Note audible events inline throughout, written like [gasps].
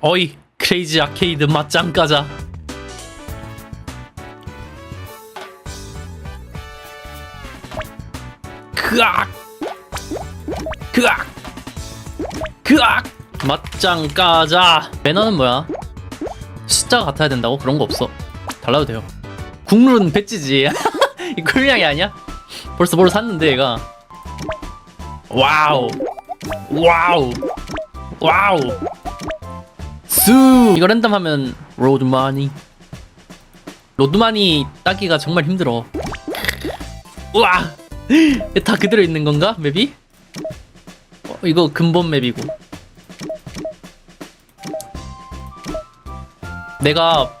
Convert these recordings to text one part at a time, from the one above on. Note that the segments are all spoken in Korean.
어이 크레이지 아케이드 맞짱 까자. 크악! 크악! 크악! 맞짱 까자. 매너는 뭐야? 숫자가 같아야 된다고? 그런 거 없어. 달라도 돼요. 국룰은 배지지. [laughs] 이 꿀량이 아니야? 벌써 뭘 샀는데 얘가. 와우. 와우. 와우 수. 이거 랜덤 하면 로드마니. 로드마니 따기가 정말 힘들어. 우와! [gasps] 다 그대로 있는 건가 맵이? 어, 이거 근본 맵이고. 내가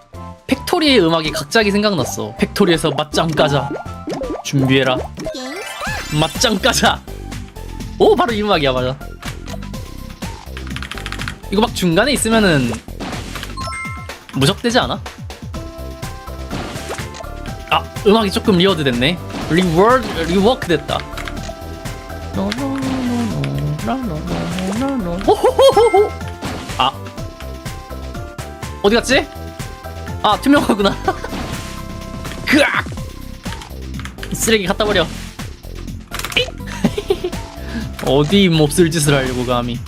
팩토리의 음악이 갑자기 생각났어. 팩토리에서 맞짱 까자. 준비해라. 맞짱 까자. 오 바로 이 음악이야 맞아 이거 막 중간에 있으면은 무적되지 않아? 아 음악이 조금 리워드 됐네. 리워드 리워크 됐다. 호호호호호. 아. 어디 갔지? 아 투명하구나. [laughs] 쓰레기 갖다 버려. [laughs] 어디 몹쓸 짓을 하려고 감히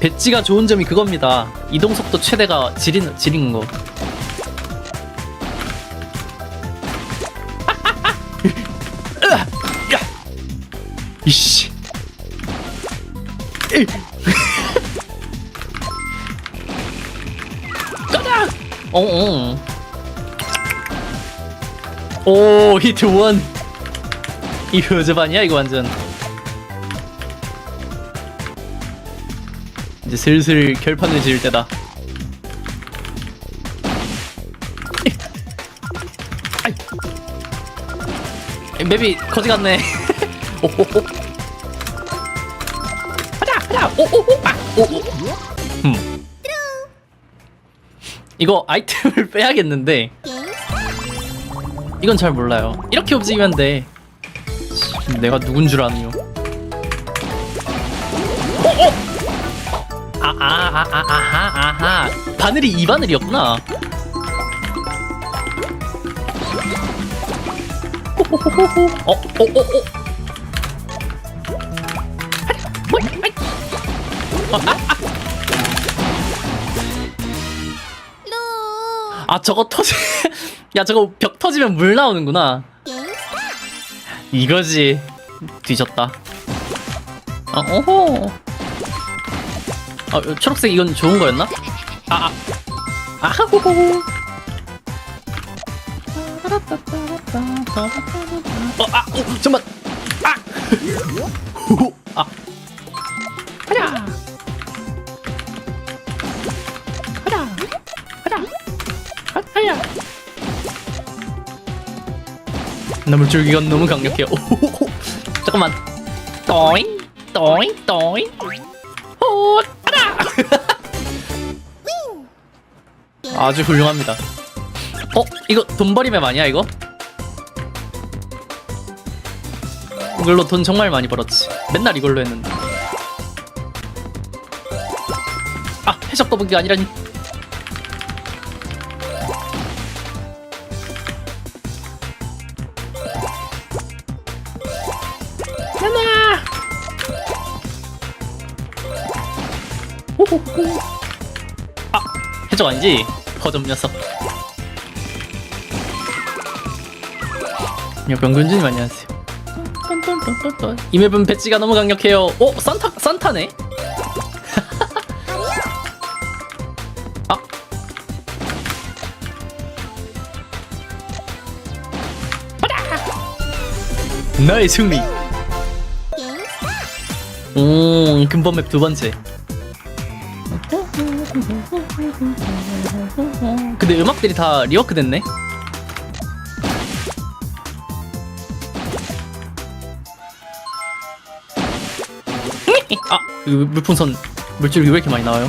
배지가 좋은 점이 그겁니다 이동 속도 최대가 지린 지린 거 야! 이씨 이. 가자 어어 오 히트 원 이거 여자반이야 이거 완전 슬슬 결판을 지을 때다. 맵이 거지 같네. [laughs] 가자 가자. 오오오 아 오오. 음. 이거 아이템을 [laughs] 빼야겠는데 이건 잘 몰라요. 이렇게 움직이면 돼. 씨, 내가 누군 줄 아니요 아 아 아 아 아하 아하. 바늘이 이 바늘이었구나. 호호호호호. 어 어 어 어. 아 저거 터지 [laughs] 야 저거 벽 터지면 물 나오는구나. 이거지. 뒤졌다. 아 오호 아 초록색 이건 좋은 거였나? 아 아. 아호호호. 어아 오, 잠만. 아! 호호. 아. 가자 가자 가자 가자 나 물줄기가 너무 강력해요. 오호호. 잠깐만. 또잉 또잉 또잉 아주 훌륭합니다. 어? 이거 돈벌이맵 아니야 이거? 이걸로 돈 정말 많이 벌었지. 맨날 이걸로 했는데. 아 해적 거북이가 아니라니. 아 해적 아니지 허점 녀석. 병근주님 안녕하세요. 이 맵은 배지가 너무 강력해요. 어? 산타, 산타네? [laughs] 아! 나의 승리. 오 근본 맵두 번째 근데 음악들이 다 리워크 됐네 아, 이 물풍선 물줄기 왜 이렇게 많이 나와요?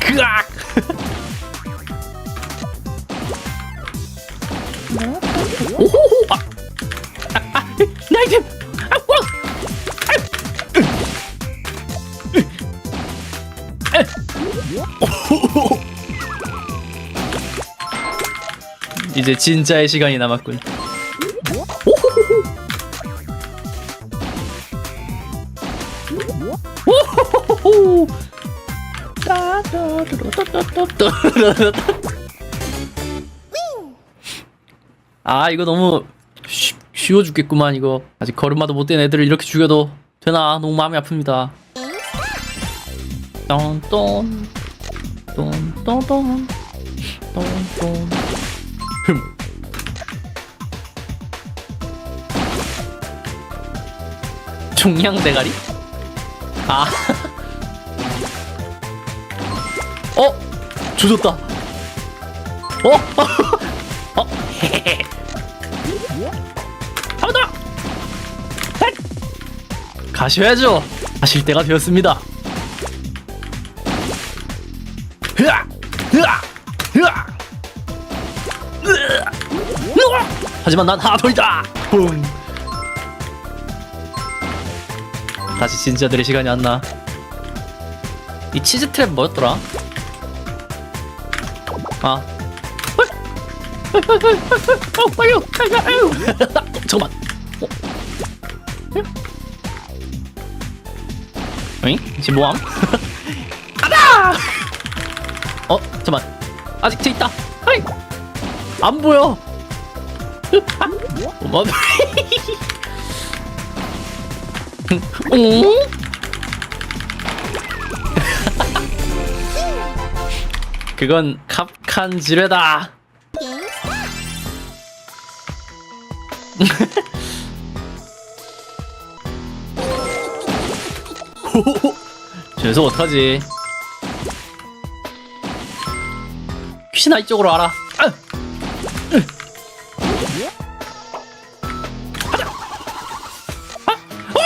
그악! [laughs] 오호호! 아! 아, 아! 내 아이템! [laughs] 이제 진짜의 시간이 남았군. [laughs] 아 이거 너무 쉬워 죽겠구만 이거. 아직 걸음마도 못된 애들을 이렇게 죽여도 되나? 너무 마음이 아픕니다. 똥똥 똥똥똥 똥똥 흠 종양 대가리? 아 어? 조졌다 어? [laughs] 어? 헤헤헤 한번 더! 헷! 가셔야죠 가실 때가 되었습니다 하지만 난 하나 더 있다 뿡 다시 진짜들의 시간이 왔나 이 치즈 트랩 뭐였더라? 아 어, 아유, 아유. [laughs] 잠깐만. 어? 응? 지금 뭐함? [laughs] 가다! 어, 잠깐만. 아직 쟤 있다. 아이, 안 보여. 아, 어머. [laughs] 응? 그건 갑칸 지뢰다. [laughs] 저 녀석 어떡하지? 귀신아 이쪽으로 와라. 아! 아! 오!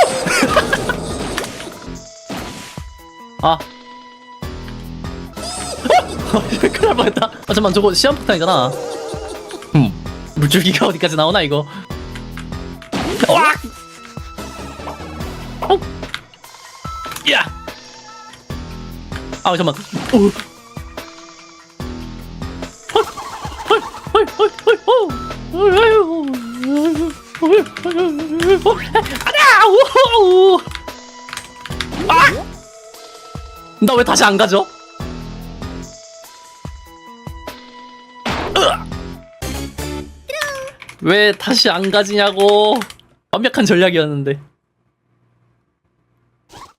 아. 어? 큰일 날 뻔했다. 아, 잠깐만, 저거 시한폭탄이잖아. 음. 물줄기가 어디까지 나오나, 이거. 와! 어? 야! 아, 잠깐만. 오. 아! 나 왜 다시 안 가죠? 왜 다시 안 가지냐고 완벽한 전략이었는데